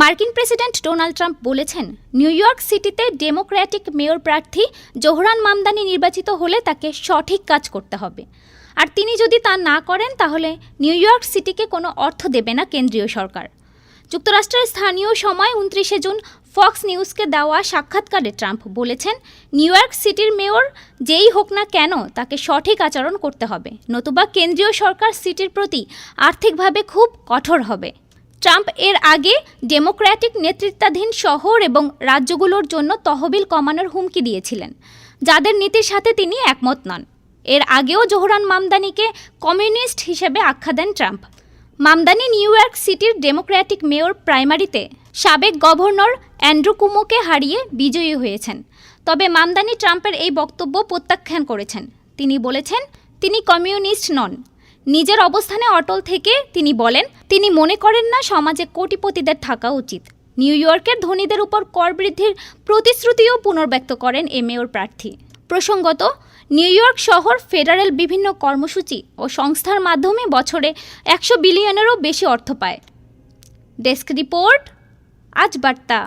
মার্কিন president Donald Trump বলেছেন, New York সিটিতে ডেমোক্র্যাটিক মেয়র প্রার্থী জোহরান মামদানি নির্বাচিত হলে তাকে সঠিক কাজ করতে হবে। আর তিনি যদি তা না করেন, তাহলে নিউ ইয়র্ক সিটিকে কোনো অর্থ দেবে না কেন্দ্রীয় সরকার। যুক্তরাষ্ট্রের স্থানীয় সময় উনত্রিশে জুন ফক্স নিউজকে দেওয়া সাক্ষাৎকারে ট্রাম্প বলেছেন, নিউ ইয়র্ক সিটির মেয়র যেই হোক না কেন, তাকে সঠিক আচরণ করতে হবে, নতুবা কেন্দ্রীয় সরকার সিটির প্রতি আর্থিকভাবে খুব কঠোর হবে। ট্রাম্প এর আগে ডেমোক্র্যাটিক নেতৃত্বাধীন শহর এবং রাজ্যগুলোর জন্য তহবিল কমানোর হুমকি দিয়েছিলেন, যাদের নীতির সাথে তিনি একমত নন। এর আগেও জোহরান মামদানিকে কমিউনিস্ট হিসেবে আখ্যা দেন ট্রাম্প। মামদানি নিউ ইয়র্ক সিটির ডেমোক্র্যাটিক মেয়র প্রাইমারিতে সাবেক গভর্নর অ্যান্ড্রু কুমোকে হারিয়ে বিজয়ী হয়েছেন। তবে মামদানি ট্রাম্পের এই বক্তব্য প্রত্যাখ্যান করেছেন। তিনি বলেছেন, তিনি কমিউনিস্ট নন। নিজের অবস্থানে অটল থেকে তিনি বলেন, তিনি মনে করেন না সমাজে কোটিপতিদের থাকা উচিত। নিউ ইয়র্কের ধনীদের উপর কর বৃদ্ধির প্রতিশ্রুতিও পুনর্ব্যক্ত করেন এ মেয়র প্রার্থী। প্রসঙ্গত, নিউ ইয়র্ক শহর ফেডারেল বিভিন্ন কর্মসূচি ও সংস্থার মাধ্যমে বছরে একশো বিলিয়নেরও বেশি অর্থ পায়। ডেস্ক রিপোর্ট, আজ বার্তা।